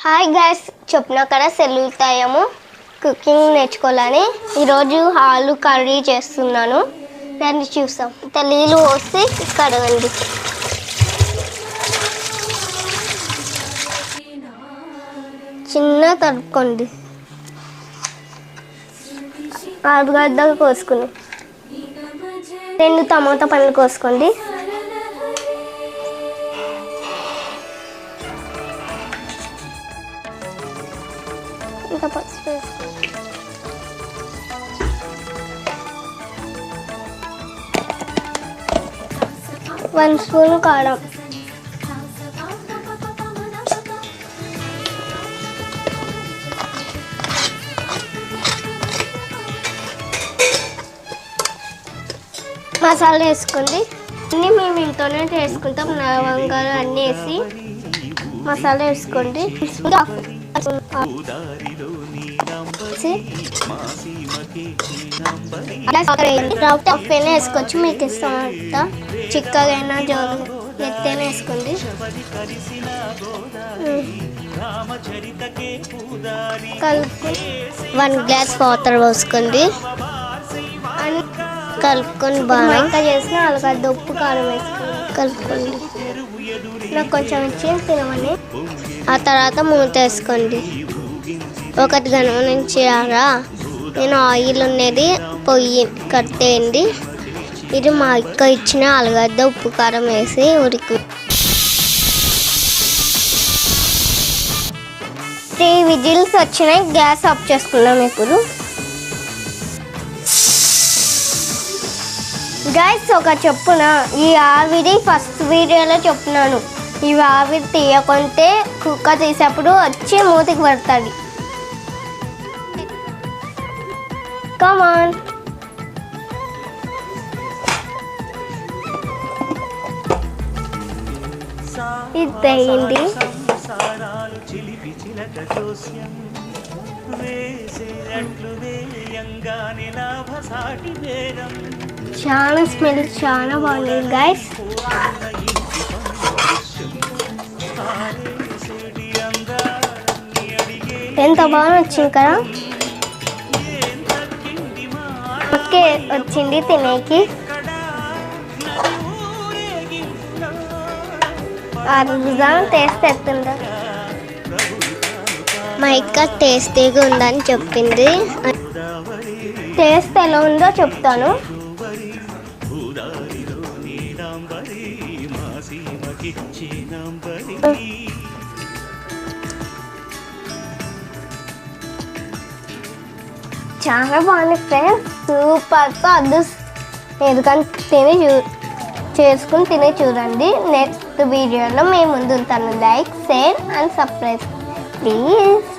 Hi guys చెప్పిన కదా సెల్లుతాయము? Cooking నేర్చుకోవాలని ఈరోజు ఆలు కర్రీ చేస్తున్నాను. దాన్ని చూసాం. ఇంత నీళ్ళు పోసి కడగండి చిన్న తడుపుకోండి. ఆలుగడ్డలు కోసుకుని. రెండు టమాటా పండ్లు కోసుకోండి. ఇంకా పసుపు వేసుకోండి వన్ స్పూన్ కారం. మసాలా వేసుకోండి అన్నీ మేము ఇంట్లోనే చేసుకుంటాం. లవంగాలు అన్నీ వేసి మసాలా వేసుకోండి. వేసి రౌట్ ఆఫ్ అయినా వేసుకోవచ్చు మీకు ఇష్టం అంతా చిక్కగా అయినా జోలు ఎత్తైనా వేసుకోండి కలుపుకొని వన్ గ్లాస్ వాటర్ పోసుకోండి. అని కలుపుకొని బాగా ఇంకా చేసిన అలగడ్డ ఉప్పు కారం వేసుకోండి. కలుపుకోండి. నాకు కొంచెం ఇచ్చి తినమని ఆ తర్వాత మూత వేసుకోండి. ఒకటి గమనించారా నేను ఆయిల్ ఉన్నది పొయ్యి కట్టేయండి ఇది మా అక్క ఇచ్చిన ఆలుగడ్డ ఉప్పు కారం వేసి ఉడికి త్రీ విజిల్స్ వచ్చినాయి. గ్యాస్ ఆఫ్ చేసుకున్నాం ఇప్పుడు. గైస్ ఒక చెప్పున ఈ ఆవిడి ఫస్ట్ వీడియోలో చెప్తున్నాను. ఈ ఆవిరి తీయకుంటే కుక్క తీసేప్పుడు వచ్చి మూతికి పడుతుంది. కమాన్ ఇది చాలా స్మెల్ చాలా బాగుంది అడిగే ఎంత బాగా వచ్చింది కదా? ఓకే వచ్చింది తినేకి. ఊరేగింపులో టేస్ట్ ఎత్తుందా మా ఇక్క టేస్టీగా ఉందని చెప్పింది. టేస్ట్ ఎలా ఉందో చెప్తాను. నీలాంబరి మా చాలా బాగుంది ఫ్రెండ్స్. సూపర్తో అద్దు ఎందుకని తిని చూ చేసుకుని తిని చూడండి. నెక్స్ట్ వీడియోలో మేము ముందు ఉంటాను like share and subscribe. Please.